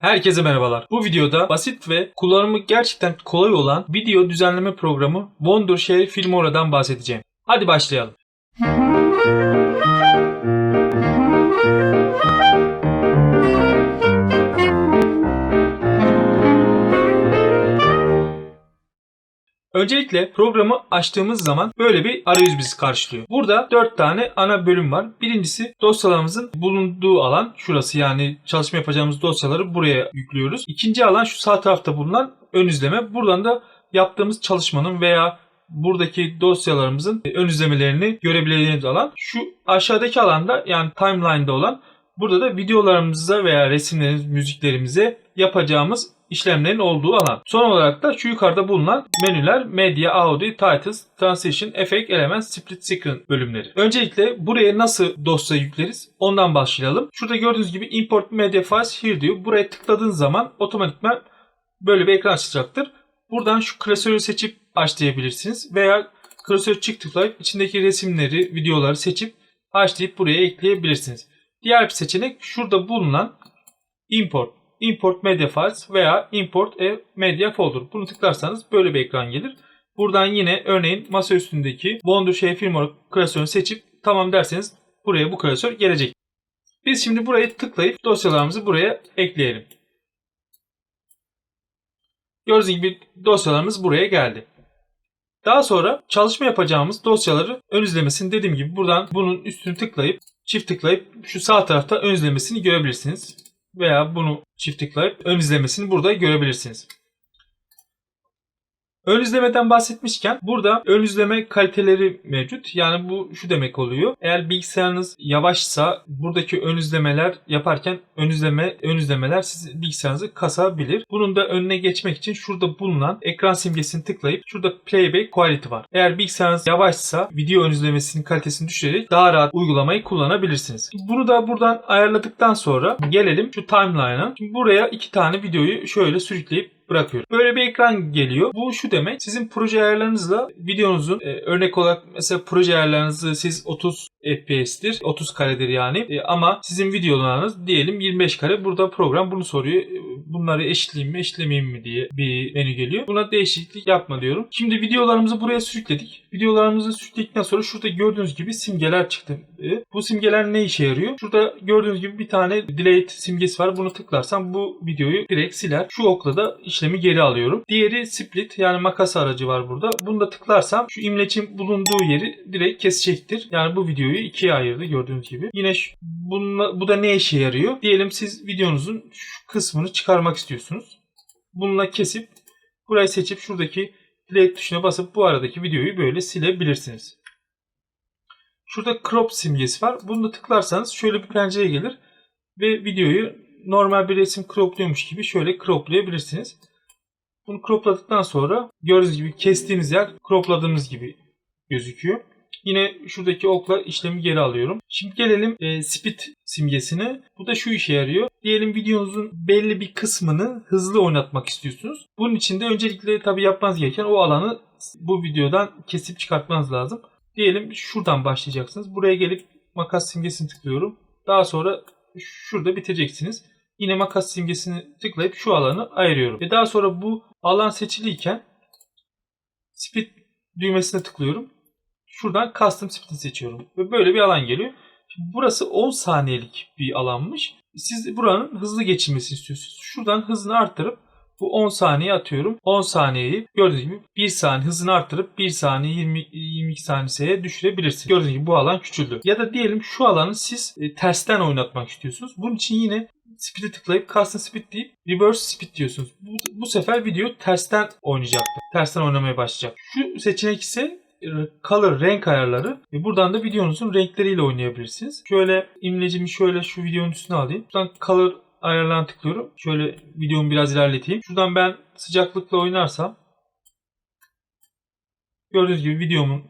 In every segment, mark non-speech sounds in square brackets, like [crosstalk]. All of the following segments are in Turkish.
Herkese merhabalar. Bu videoda basit ve kullanımı gerçekten kolay olan video düzenleme programı Wondershare Filmora'dan bahsedeceğim. Hadi başlayalım. [laughs] Öncelikle programı açtığımız zaman böyle bir arayüz bizi karşılıyor. Burada 4 tane ana bölüm var. Birincisi dosyalarımızın bulunduğu alan şurası yani çalışma yapacağımız dosyaları buraya yüklüyoruz. İkinci alan şu sağ tarafta bulunan ön izleme. Buradan da yaptığımız çalışmanın veya buradaki dosyalarımızın ön izlemelerini görebileceğimiz alan. Şu aşağıdaki alanda yani timeline'da olan burada da videolarımıza veya resimlerimiz, müziklerimize yapacağımız işlemlerin olduğu alan. Son olarak da şu yukarıda bulunan menüler Media, Audio, Titles, Transition, Effect, Element, Split Screen bölümleri. Öncelikle buraya nasıl dosya yükleriz ondan başlayalım. Şurada gördüğünüz gibi Import Media Files Here diyor. Buraya tıkladığınız zaman otomatikman böyle bir ekran açacaktır. Buradan şu klasörü seçip açlayabilirsiniz veya klasörü çift tıklayıp içindeki resimleri, videoları seçip açlayıp buraya ekleyebilirsiniz. Diğer bir seçenek şurada bulunan Import Import Media Files veya Import a Media Folder. Bunu tıklarsanız böyle bir ekran gelir. Buradan yine örneğin masa üstündeki Wondershare firmware klasörünü seçip tamam derseniz buraya bu klasör gelecek. Biz şimdi buraya tıklayıp dosyalarımızı buraya ekleyelim. Gördüğünüz gibi dosyalarımız buraya geldi. Daha sonra çalışma yapacağımız dosyaları ön izlemesini dediğim gibi buradan bunun üstünü tıklayıp çift tıklayıp şu sağ tarafta ön izlemesini görebilirsiniz. Veya bunu çift tıklayıp ön izlemesini burada görebilirsiniz. Ön izlemeden bahsetmişken burada ön izleme kaliteleri mevcut. Yani bu şu demek oluyor. Eğer bilgisayarınız yavaşsa buradaki ön izlemeler yaparken ön izleme ön izlemeler siz bilgisayarınızı kasabilir. Bunun da önüne geçmek için şurada bulunan ekran simgesini tıklayıp şurada playback quality var. Eğer bilgisayarınız yavaşsa video ön izlemesinin kalitesini düşürerek daha rahat uygulamayı kullanabilirsiniz. Bunu da buradan ayarladıktan sonra gelelim şu timeline'a. Buraya iki tane videoyu şöyle sürükleyip bırakıyorum. Böyle bir ekran geliyor. Bu şu demek. Sizin proje ayarlarınızla videonuzun e, örnek olarak mesela proje ayarlarınızı siz 30 FPS'tir. 30 karedir yani. E, ama sizin videolarınız diyelim 25 kare. Burada program bunu soruyor. E, bunları eşitleyeyim mi eşitlemeyeyim mi diye bir menü geliyor. Buna değişiklik yapma diyorum. Şimdi videolarımızı buraya sürükledik. Videolarımızı sürükledikten sonra şurada gördüğünüz gibi simgeler çıktı. E, bu simgeler ne işe yarıyor? Şurada gördüğünüz gibi bir tane delete simgesi var. Bunu tıklarsam bu videoyu direkt siler. Şu okla da işlemi geri alıyorum. Diğeri split yani makas aracı var burada. Bunu da tıklarsam şu imlecin bulunduğu yeri direkt kesecektir. Yani bu videoyu ikiye ayırdı gördüğünüz gibi. Yine bununla, bu da ne işe yarıyor? Diyelim siz videonuzun şu kısmını çıkarmak istiyorsunuz. Bununla kesip burayı seçip şuradaki delete tuşuna basıp bu aradaki videoyu böyle silebilirsiniz. Şurada crop simgesi var. Bunu da tıklarsanız şöyle bir pencere gelir ve videoyu normal bir resim cropluyormuş gibi şöyle croplayabilirsiniz. Bunu cropladıktan sonra gördüğünüz gibi kestiğimiz yer cropladığımız gibi gözüküyor. Yine şuradaki okla işlemi geri alıyorum. Şimdi gelelim e, speed simgesine. Bu da şu işe yarıyor. Diyelim videonuzun belli bir kısmını hızlı oynatmak istiyorsunuz. Bunun için de öncelikle tabi yapmanız gereken o alanı bu videodan kesip çıkartmanız lazım. Diyelim şuradan başlayacaksınız. Buraya gelip makas simgesini tıklıyorum. Daha sonra şurada bitireceksiniz. Yine makas simgesini tıklayıp şu alanı ayırıyorum. Ve daha sonra bu alan seçiliyken speed düğmesine tıklıyorum. Şuradan custom speed'i seçiyorum. Ve böyle bir alan geliyor. Şimdi burası 10 saniyelik bir alanmış. Siz buranın hızlı geçilmesini istiyorsunuz. Şuradan hızını arttırıp bu 10 saniye atıyorum. 10 saniyeyi gördüğünüz gibi 1 saniye hızını arttırıp 1 saniye 20, 22 saniyeye düşürebilirsiniz. Gördüğünüz gibi bu alan küçüldü. Ya da diyelim şu alanı siz e, tersten oynatmak istiyorsunuz. Bunun için yine speed'e tıklayıp custom speed deyip reverse speed diyorsunuz. Bu, bu sefer video tersten oynayacaktır. Tersten oynamaya başlayacak. Şu seçenek ise color renk ayarları ve buradan da videonuzun renkleriyle oynayabilirsiniz. Şöyle imlecimi şöyle şu videonun üstüne alayım. Buradan color ayarlarına tıklıyorum. Şöyle videomu biraz ilerleteyim. Şuradan ben sıcaklıkla oynarsam gördüğünüz gibi videomun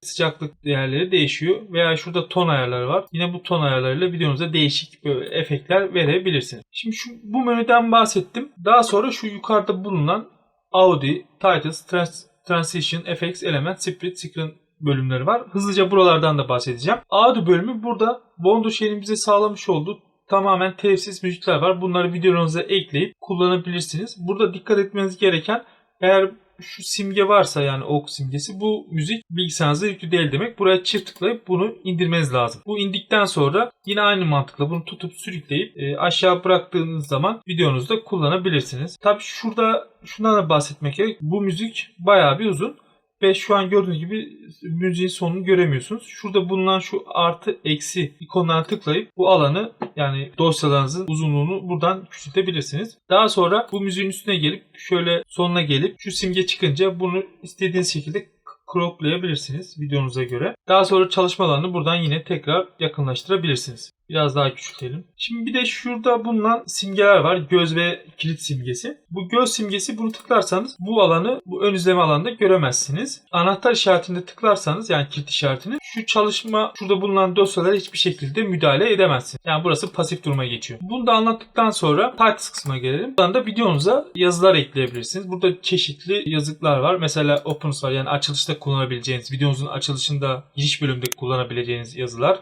sıcaklık değerleri değişiyor. Veya şurada ton ayarları var. Yine bu ton ayarlarıyla videonuza değişik böyle efektler verebilirsiniz. Şimdi şu, bu menüden bahsettim. Daha sonra şu yukarıda bulunan Audi, Titles, Trans, Transition, FX, Element, Split, Screen bölümleri var. Hızlıca buralardan da bahsedeceğim. Audi bölümü burada Bondoshare'in bize sağlamış olduğu tamamen telifsiz müzikler var. Bunları videonuza ekleyip kullanabilirsiniz. Burada dikkat etmeniz gereken eğer şu simge varsa yani ok simgesi bu müzik bilgisayarınızda yüklü değil demek. Buraya çift tıklayıp bunu indirmeniz lazım. Bu indikten sonra yine aynı mantıkla bunu tutup sürükleyip e, aşağı bıraktığınız zaman videonuzda kullanabilirsiniz. Tabi şurada şundan da bahsetmek gerek. Bu müzik bayağı bir uzun. Ve şu an gördüğünüz gibi müziğin sonunu göremiyorsunuz. Şurada bulunan şu artı eksi ikonlarına tıklayıp bu alanı yani dosyalarınızın uzunluğunu buradan küçültebilirsiniz. Daha sonra bu müziğin üstüne gelip şöyle sonuna gelip şu simge çıkınca bunu istediğiniz şekilde croplayabilirsiniz videonuza göre. Daha sonra çalışma alanını buradan yine tekrar yakınlaştırabilirsiniz. Biraz daha küçültelim. Şimdi bir de şurada bulunan simgeler var. Göz ve kilit simgesi. Bu göz simgesi bunu tıklarsanız bu alanı bu ön izleme alanında göremezsiniz. Anahtar işaretinde tıklarsanız yani kilit işaretini şu çalışma şurada bulunan dosyalara hiçbir şekilde müdahale edemezsiniz. Yani burası pasif duruma geçiyor. Bunu da anlattıktan sonra Titles kısmına gelelim. Buradan da videonuza yazılar ekleyebilirsiniz. Burada çeşitli yazıklar var. Mesela Opens var yani açılışta kullanabileceğiniz, videonuzun açılışında giriş bölümünde kullanabileceğiniz yazılar.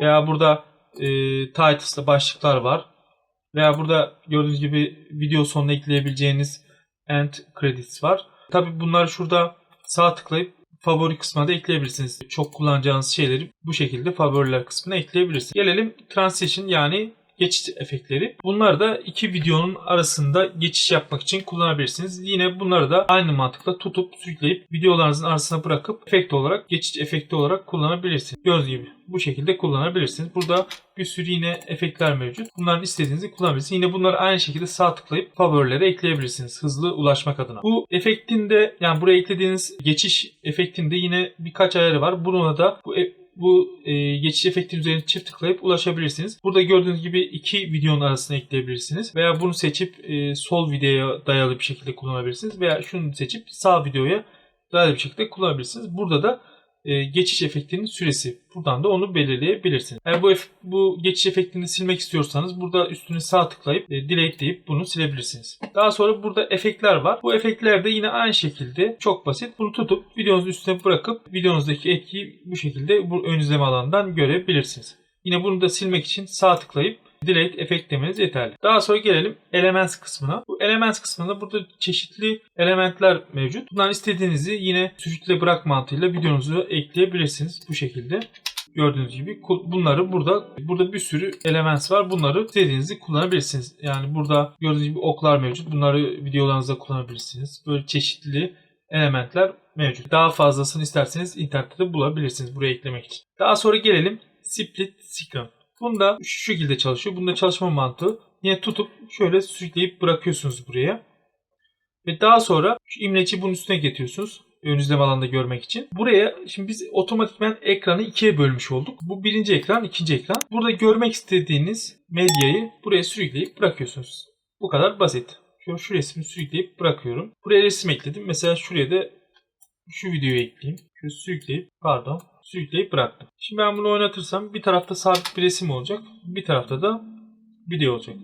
Veya burada e, titles'ta başlıklar var. Veya burada gördüğünüz gibi video sonuna ekleyebileceğiniz end credits var. Tabi bunları şurada sağ tıklayıp favori kısmına da ekleyebilirsiniz. Çok kullanacağınız şeyleri bu şekilde favoriler kısmına ekleyebilirsiniz. Gelelim transition yani geçiş efektleri. Bunları da iki videonun arasında geçiş yapmak için kullanabilirsiniz. Yine bunları da aynı mantıkla tutup sürükleyip videolarınızın arasına bırakıp efekt olarak geçiş efekti olarak kullanabilirsiniz. Gördüğünüz gibi bu şekilde kullanabilirsiniz. Burada bir sürü yine efektler mevcut. Bunların istediğinizi kullanabilirsiniz. Yine bunları aynı şekilde sağ tıklayıp favorilere ekleyebilirsiniz hızlı ulaşmak adına. Bu efektin de yani buraya eklediğiniz geçiş efektinde yine birkaç ayarı var. Buna da bu e- bu e, geçiş efekti üzerine çift tıklayıp ulaşabilirsiniz. Burada gördüğünüz gibi iki videonun arasına ekleyebilirsiniz. Veya bunu seçip e, sol videoya dayalı bir şekilde kullanabilirsiniz. Veya şunu seçip sağ videoya dayalı bir şekilde kullanabilirsiniz. Burada da e, geçiş efektinin süresi. Buradan da onu belirleyebilirsiniz. Eğer bu, bu geçiş efektini silmek istiyorsanız burada üstüne sağ tıklayıp e, delete deyip bunu silebilirsiniz. Daha sonra burada efektler var. Bu efektler de yine aynı şekilde çok basit. Bunu tutup videonuzun üstüne bırakıp videonuzdaki etkiyi bu şekilde bu ön izleme alanından görebilirsiniz. Yine bunu da silmek için sağ tıklayıp Delete efekt demeniz yeterli. Daha sonra gelelim Elements kısmına. Bu Elements kısmında burada çeşitli elementler mevcut. Bundan istediğinizi yine sürükle bırak mantığıyla videonuzu ekleyebilirsiniz bu şekilde. Gördüğünüz gibi bunları burada burada bir sürü elements var. Bunları istediğinizi kullanabilirsiniz. Yani burada gördüğünüz gibi oklar mevcut. Bunları videolarınızda kullanabilirsiniz. Böyle çeşitli elementler mevcut. Daha fazlasını isterseniz internette de bulabilirsiniz buraya eklemek için. Daha sonra gelelim Split Screen. Bunda şu şekilde çalışıyor. Bunda çalışma mantığı yine tutup şöyle sürükleyip bırakıyorsunuz buraya. Ve daha sonra şu imleci bunun üstüne getiriyorsunuz. Ön izleme alanında görmek için. Buraya şimdi biz otomatikman ekranı ikiye bölmüş olduk. Bu birinci ekran, ikinci ekran. Burada görmek istediğiniz medyayı buraya sürükleyip bırakıyorsunuz. Bu kadar basit. Şu, şu resmi sürükleyip bırakıyorum. Buraya resim ekledim. Mesela şuraya da şu videoyu ekleyeyim. Şöyle sürükleyip pardon sürükleyip bıraktım. Şimdi ben bunu oynatırsam bir tarafta sabit bir resim olacak. Bir tarafta da video olacak.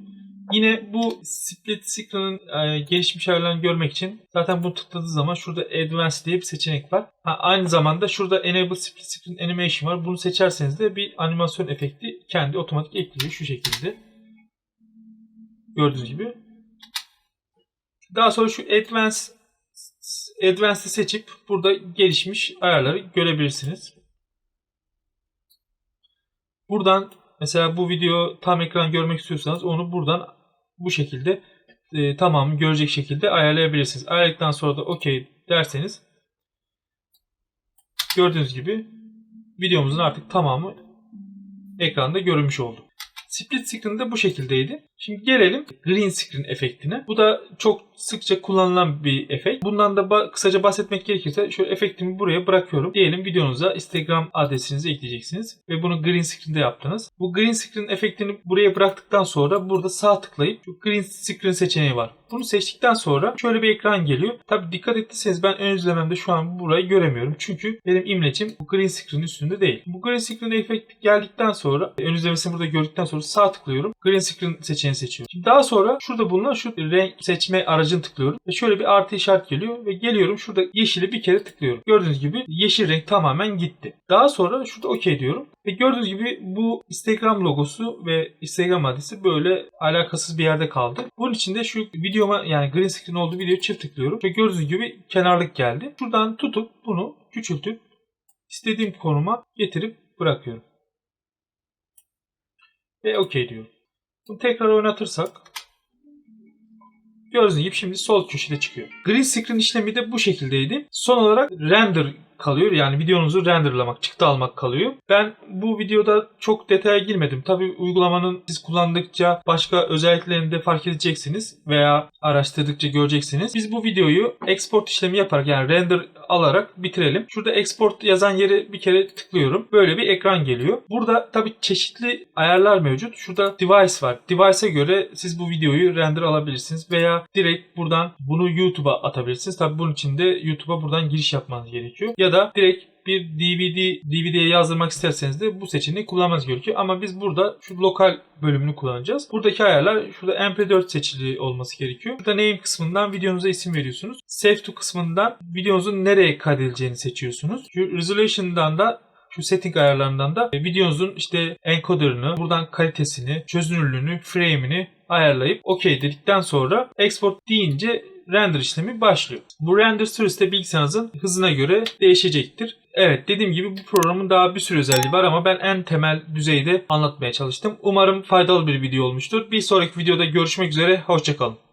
Yine bu split screen'ın e, gelişmiş ayarlarını görmek için zaten bunu tıkladığı zaman şurada Advanced diye bir seçenek var. Ha, aynı zamanda şurada Enable Split Screen Animation var. Bunu seçerseniz de bir animasyon efekti kendi otomatik ekliyor şu şekilde. Gördüğünüz gibi. Daha sonra şu Advanced Advanced'ı seçip burada gelişmiş ayarları görebilirsiniz. Buradan mesela bu video tam ekran görmek istiyorsanız onu buradan bu şekilde e, tamamı görecek şekilde ayarlayabilirsiniz. Ayarladıktan sonra da OK derseniz gördüğünüz gibi videomuzun artık tamamı ekranda görünmüş oldu. Split screen de bu şekildeydi. Şimdi gelelim green screen efektine. Bu da çok sıkça kullanılan bir efekt. Bundan da ba- kısaca bahsetmek gerekirse şöyle efektimi buraya bırakıyorum. Diyelim videonuza Instagram adresinizi ekleyeceksiniz ve bunu green screen'de yaptınız. Bu green screen efektini buraya bıraktıktan sonra burada sağ tıklayıp şu green screen seçeneği var. Bunu seçtikten sonra şöyle bir ekran geliyor. Tabi dikkat ettiyseniz ben ön izlememde şu an burayı göremiyorum. Çünkü benim imlecim bu green screen üstünde değil. Bu green screen efekt geldikten sonra ön izlemesini burada gördükten sonra sağ tıklıyorum. Green screen seçeneğini seçiyorum. Şimdi daha sonra şurada bulunan şu renk seçme aracını tıklıyorum. Ve şöyle bir artı işaret geliyor ve geliyorum şurada yeşili bir kere tıklıyorum. Gördüğünüz gibi yeşil renk tamamen gitti. Daha sonra şurada OK diyorum. Ve gördüğünüz gibi bu Instagram logosu ve Instagram adresi böyle alakasız bir yerde kaldı. Bunun için de şu videoma yani green screen olduğu videoyu çift tıklıyorum. Ve gördüğünüz gibi kenarlık geldi. Şuradan tutup bunu küçültüp istediğim konuma getirip bırakıyorum. Ve OK diyorum. Bunu tekrar oynatırsak Gördüğünüz gibi şimdi sol köşede çıkıyor. Green screen işlemi de bu şekildeydi. Son olarak render kalıyor. Yani videonuzu renderlamak, çıktı almak kalıyor. Ben bu videoda çok detaya girmedim. Tabi uygulamanın siz kullandıkça başka özelliklerini de fark edeceksiniz veya araştırdıkça göreceksiniz. Biz bu videoyu export işlemi yaparak yani render alarak bitirelim. Şurada export yazan yere bir kere tıklıyorum. Böyle bir ekran geliyor. Burada tabi çeşitli ayarlar mevcut. Şurada device var. Device'e göre siz bu videoyu render alabilirsiniz veya direkt buradan bunu YouTube'a atabilirsiniz. Tabi bunun için de YouTube'a buradan giriş yapmanız gerekiyor. Ya da direkt bir DVD DVD'ye yazdırmak isterseniz de bu seçeneği kullanmanız gerekiyor. Ama biz burada şu lokal bölümünü kullanacağız. Buradaki ayarlar şurada MP4 seçili olması gerekiyor. Burada name kısmından videonuza isim veriyorsunuz. Save to kısmından videonuzun nereye kaydedileceğini seçiyorsunuz. Şu resolution'dan da şu setting ayarlarından da videonuzun işte encoder'ını, buradan kalitesini, çözünürlüğünü, frame'ini ayarlayıp OK dedikten sonra export deyince render işlemi başlıyor. Bu render süresi de bilgisayarınızın hızına göre değişecektir. Evet dediğim gibi bu programın daha bir sürü özelliği var ama ben en temel düzeyde anlatmaya çalıştım. Umarım faydalı bir video olmuştur. Bir sonraki videoda görüşmek üzere. Hoşçakalın.